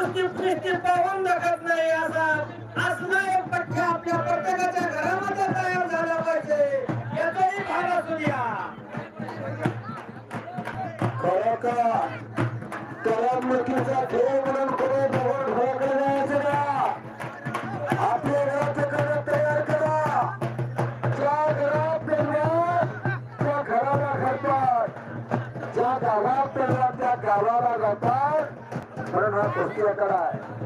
कुस्ती कुस्ती पाहून जगत नाही असा असला एक पट्टा आपल्या प्रत्येकाच्या घरामध्ये तयार झाला पाहिजे. याचाही भाग असू द्या. खरं का? करमणुकीचा ठेव म्हणून पुढे भगवान भोगला घडतात म्हणून हा कुस्ती कराय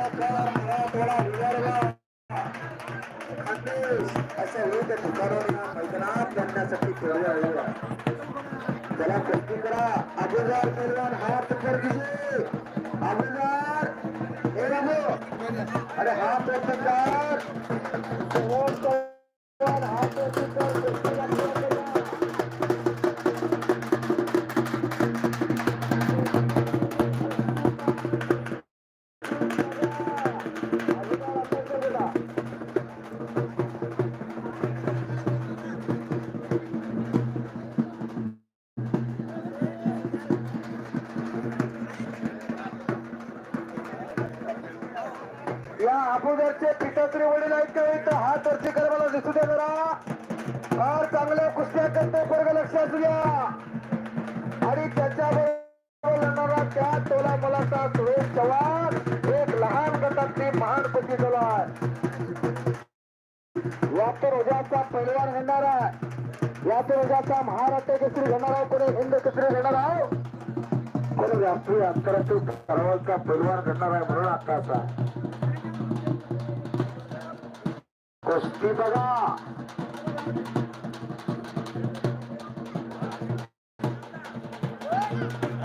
मराठवाडा विदर्भ खानदेश अशा विविध ठिकाणांना मैदानात करण्यासाठी फिरले आहे त्याला कुस्ती करा हात हे रामो अरे हाथ ऊपर हात अगोदरचे वडील आहेत का इथं? हा वरती कर मला दिसू द्या जरा. फार चांगल्या कुस्त्या करते वर्ग लक्ष असू द्या आणि त्याच्याबरोबर लढणारा त्या टोला मुलाचा सुरेश चव्हाण एक लहान गटातली महान कुस्ती झाला यातून उद्याचा पैलवान घेणार आहे. यातून उद्याचा महाराष्ट्र केसरी घेणार आहे कोणी हिंद केसरी घेणार आहे. कोणी राष्ट्रीय आंतरराष्ट्रीय स्तरावरचा पैलवान घेणार आहे म्हणून आता असा कुस्ती बघा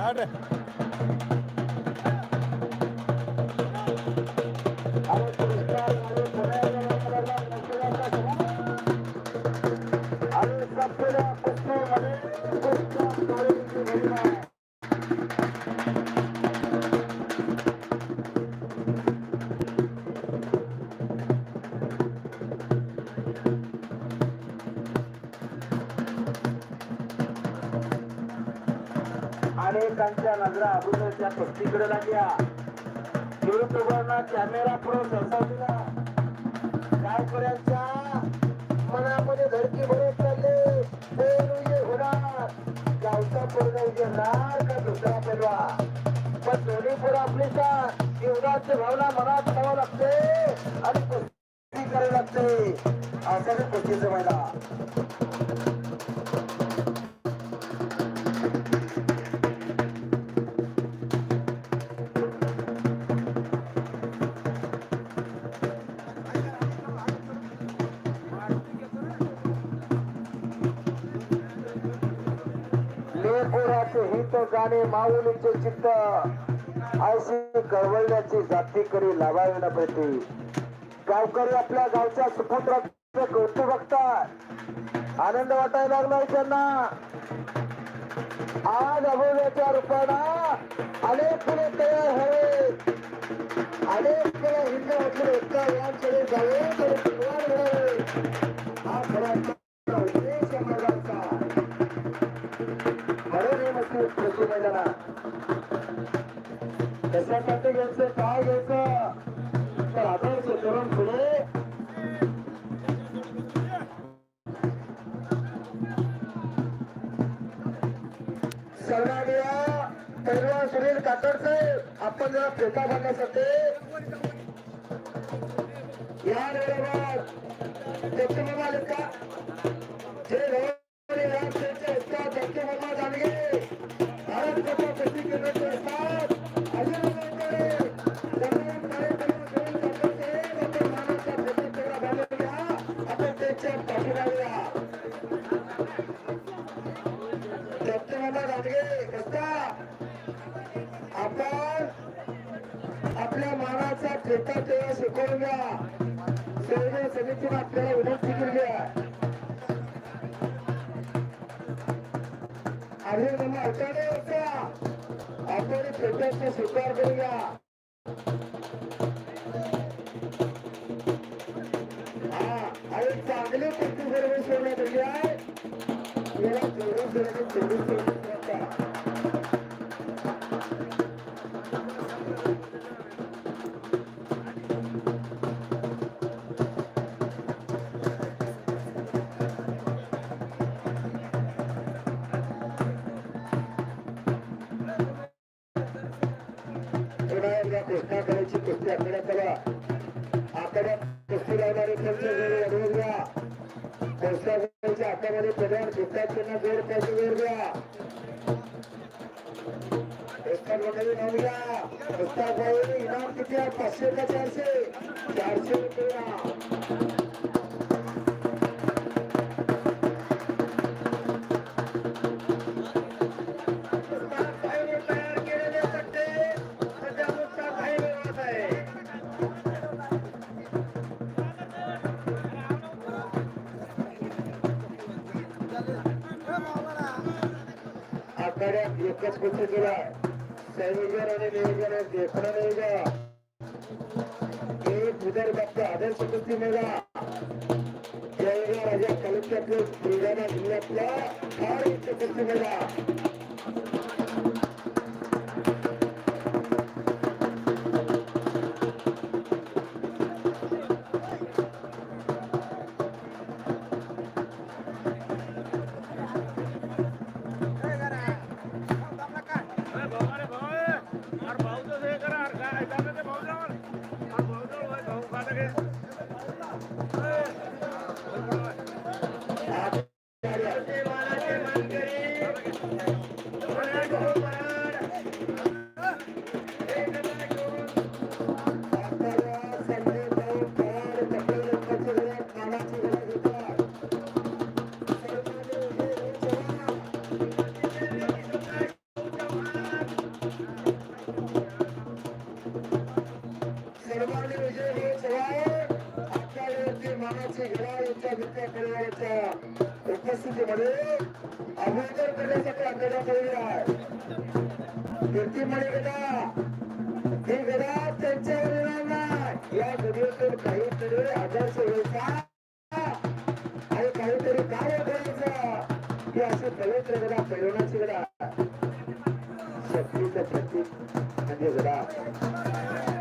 अरे प्रेक्षकांच्या नजरा अगोदरच्या पक्षीकडे लागल्या. युट्यूबरना कॅमेरा पुढे सरसावलेला. गावकऱ्यांच्या मनामध्ये धडकी भरत चालले. पेरू होणार. गावचा पोरगा उजेडणार का दुसरा पेलवा? पण दोन्ही पोरं आपली जीवनाची भावना मनात ठेवावं लागते. आणि लेपुराचे हित गाणे माऊलीचे चित्त. अशी कळवळण्याची जाती करी लावावी न प्रती. गावकरी आपल्या गावच्या सुपुत्राचे कौतुक बघतात. आनंद वाटायला लागलाय त्यांना. आज अभव्याच्या रूपाला अनेक मुले तयार हवे अनेक मुले हिंदू म्हटले एकदा यांकडे जावे तरी हा खरा कसं कसं काय घ्यायचं तर आदर्श पुढे सौराडिया पैलवान सुनील कातड आपण जरा फेटा भरण्यासाठी चांगले पत्ती सर्व सोडण्यात आली आहे. याला चौरस चौरस चौरस आखाड्यात एकच कुठे केला. संयोजन आणि नियोजन देखणं नियोजन एक विदर्भातल्या बाजार समिती बघा जळगाव राजा तालुक्यातील बुलढाणा जिल्ह्यातला फार समिती बघा आहे तरी काय करायचं. की असं पवित्र गदा पैलवणाची गदा शक्तीचं प्रतीक म्हणजे गदा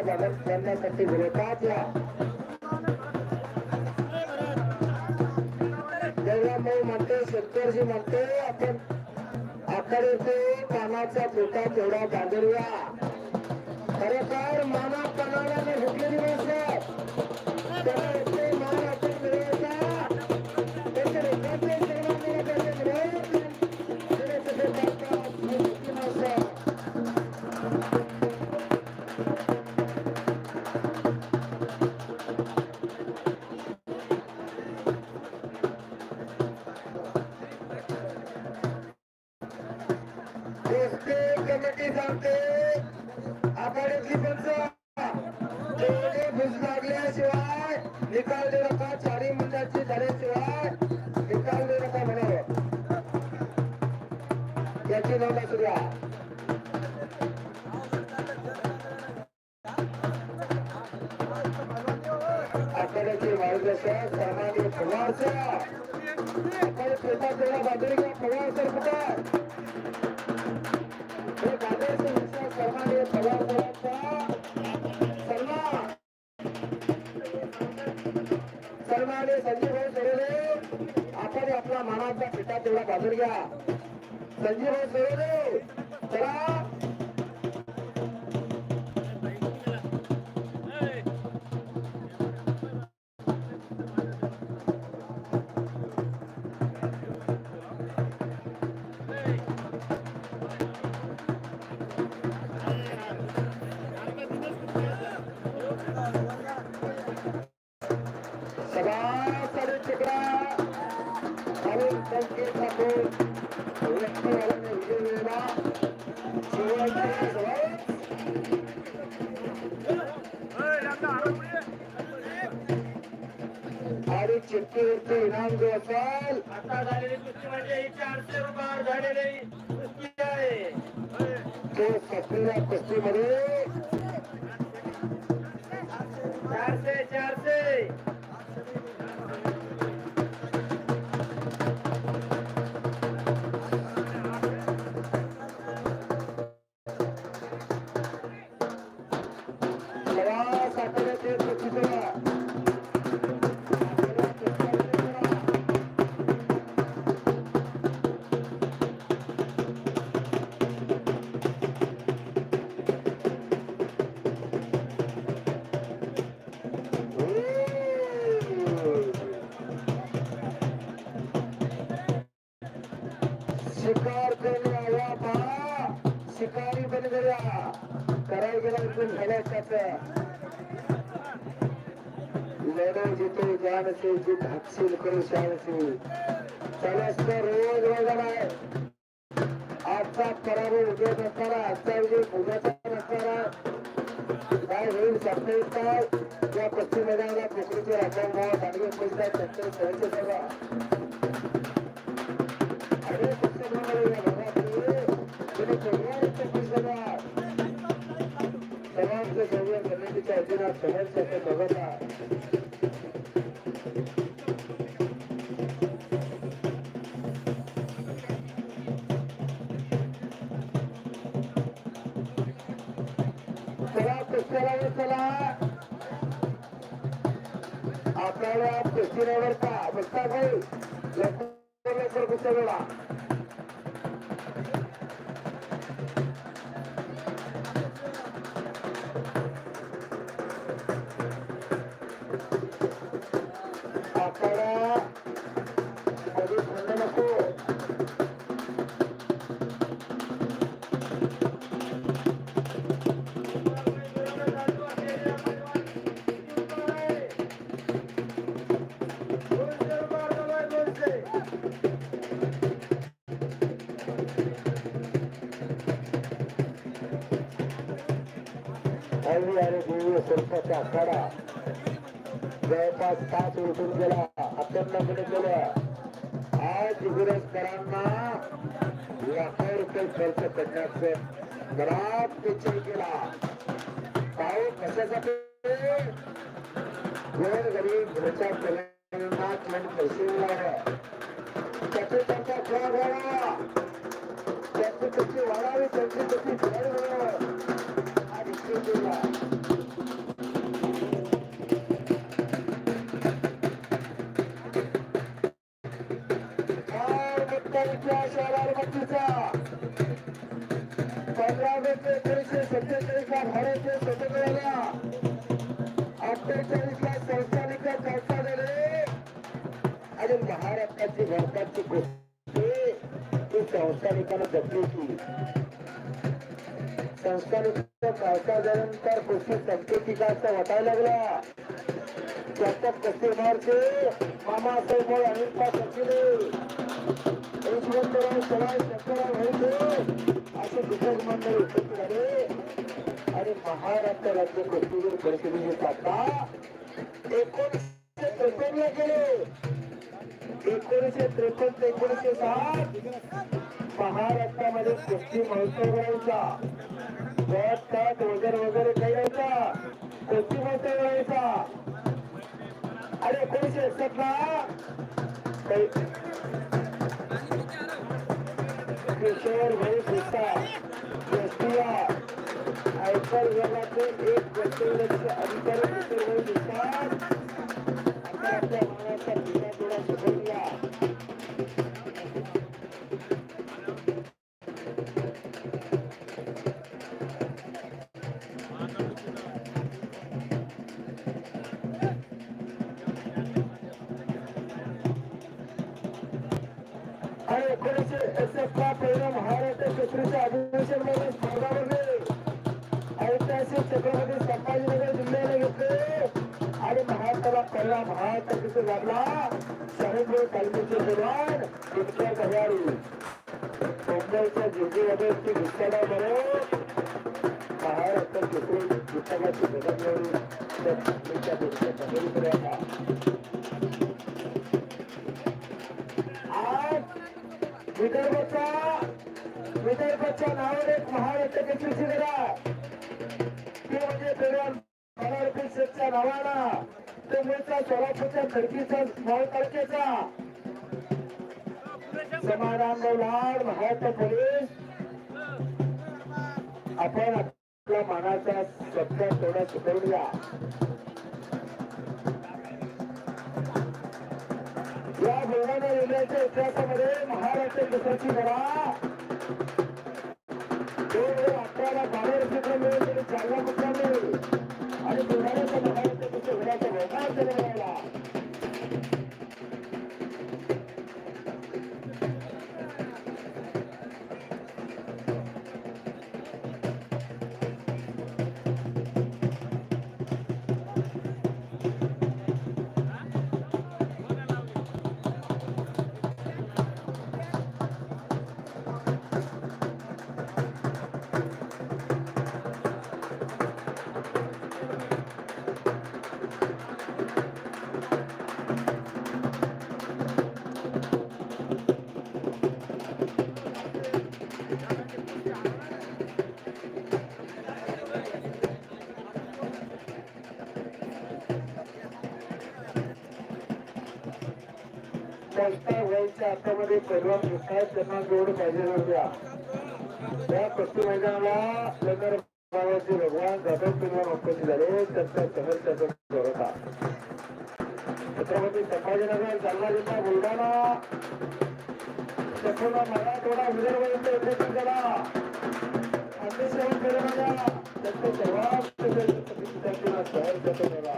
भूमिका बाबत करण्यासाठी विरोधातला भाऊ म्हणतो शेतकरी म्हणतो आपण आकडे तो कानाचा पोटा तेवढा बांधूया तर मानव पणाला भेटलेली माणसं आखाड्याचे मार्गदर्शक सामान्य पवार सर आपण प्रताप देवा पवार सर हे पवार साहेबांचा संजीव भाऊ आपण आपला मानाचा पिता तेवढा बाजूला घ्या. संजीव भाऊ आणि चिठ्ठीवरती इनाम जो असेल. आता झालेली कुस्ती म्हणजे ही चारशे रुपयावर झालेली कुस्ती आहे. तो सफरीला कुस्तीमध्ये करायला गेला इथून झाल्या त्याचं लढो जिथे जान से जित हासिल करू शान से चालस रोज रोजाना आहे आजचा पराभव उद्या नसताना आजचा विजय उद्याचा नसताना काय होईल सांगता येत काय या पश्चिम मैदानाला कोकणीचे राखण दांडगे पैसा सत्तर सहचे सभा चला चला आपल्याला कुस्तीवर का बघता काही लवकर लवकर कुस्त्या भव्य आणि दिव्य स्वरूपाचा आखाडा जवळपास तास उलटून गेला. अत्यंतकडे गेला. आज गुरजकरांना लाखो रुपये खर्च करण्याचं बराच विचार केला. पाऊस कशासाठी? गोर गरीब घरच्या कल्याणांना किमान पैसे मिळावे त्याचे त्यांचा फळ व्हावा त्याची कशी वाढावी त्यांची त्याची फळ व्हावं हा निश्चय केला बारामतीचा संस्था झाले महाराष्ट्राची भारताची गोष्टी ही संस्थानिकांना जपली होती संस्थानिक पावसा झाल्यानंतर गोष्टी संकेतिका वाटायला लागला त्याच्यात कसे मारते मामा साहेब अनिल पास यशवंतराव सवाई शंकरराव होते असे दिग्गज मंडळ उपस्थित झाले आणि महाराष्ट्र राज्य कुस्तीगीर परिषदेची स्थापना एकोणीसशे त्रेपन्न गेले. एकोणीसशे त्रेपन्न ते एकोणीसशे साठ. महाराष्ट्रामध्ये कुस्ती महोत्सव व्हायचा गट तट वगैरे वगैरे खेळायचा. कुस्ती महोत्सव व्हायचा अरे एकोणीसशे एकसष्ट ला किशोर भाई सुस्ता एसटीया. आयकर विभागाचे एक दशलक्ष अधिकारी किशोर भाई सुस्ता आता आपल्या महाराष्ट्रात दिला आज विदर्भाचा विदर्भाच्या नावाने एक महाराष्ट्र शिबिरा ते म्हणजे बेळगाव सोलापूरच्या खडकीचा तालुक्याचा समाधान लाड महाराष्ट्र पोलीस आपण आपल्या मानाचा सत्ता थोडा शिकवूया या बुलढाणा जिल्ह्याच्या इतिहासामध्ये महाराष्ट्र केसरची लढा दोन हजार अठराला वर्षाचा मिळेल तरी त्यांनी कुठला मिळेल आणि बुलढाण्याच्या महाराष्ट्र केसर लढ्याचा बहुमान जन्माला संस्था व्हायच्या हातामध्ये परवान काय त्यांना जोड पाहिजे होत्या. त्या कुस्ती मैदानाला नगर गावाचे भगवान जाधव सिंह उपस्थित झाले. त्यांचा शहर त्याचा होता छत्रपती संभाजीनगर जालना जिल्हा बुलढाणा. संपूर्ण मराठवाडा विदर्भ यांचा करा अन्वेषण करणाऱ्या त्यांचे सर्वात प्रतिष्ठापना शहर त्याचा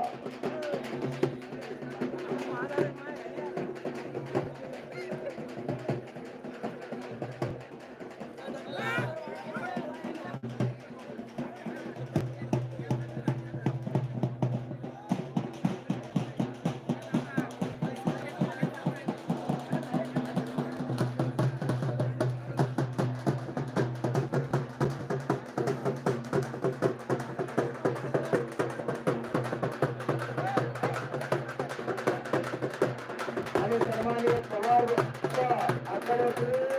करा आणि सन्माननीय पवार आखाड्याचे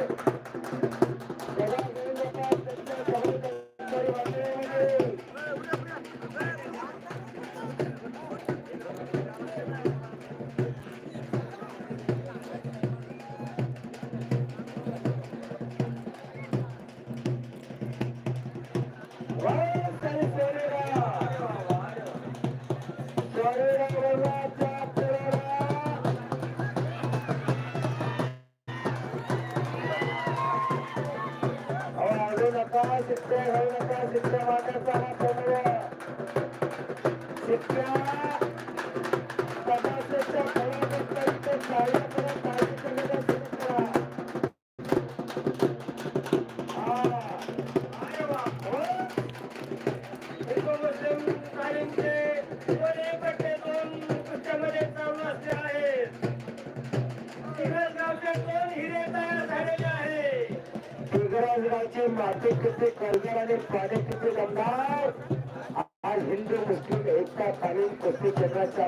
किती किती कर्जर आणि पाणी किती जमणार आज हिंदू मुस्लिम एकता तालीम कुस्ती केंद्राच्या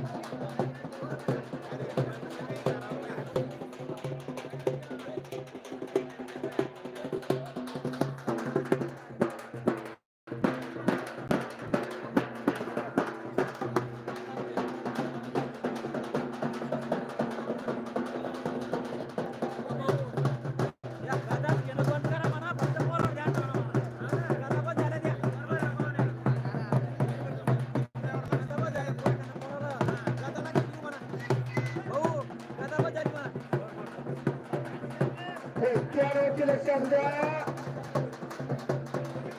करता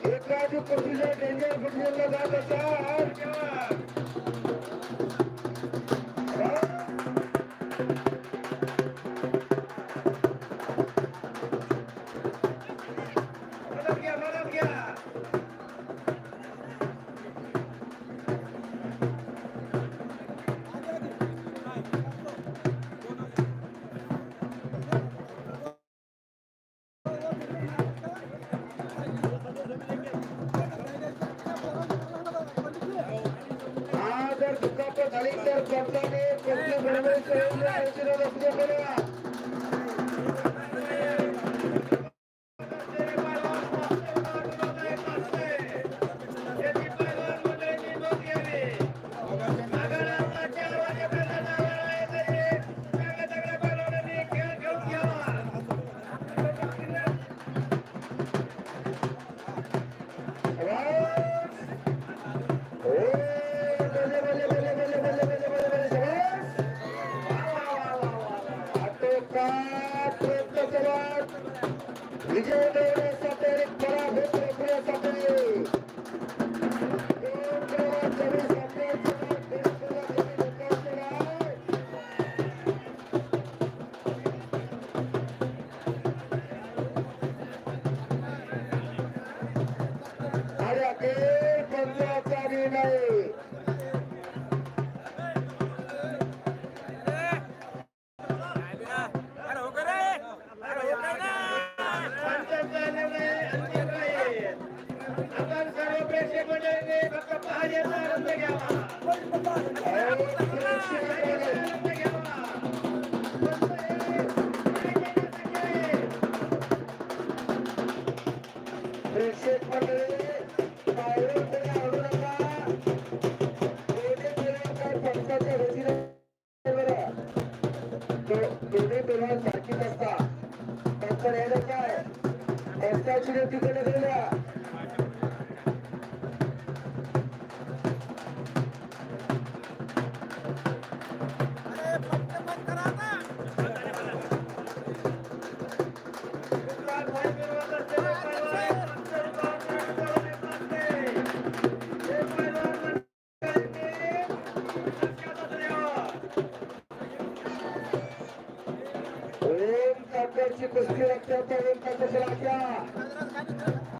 एखादी पक्षीचा डेंजर पकडला जात असा.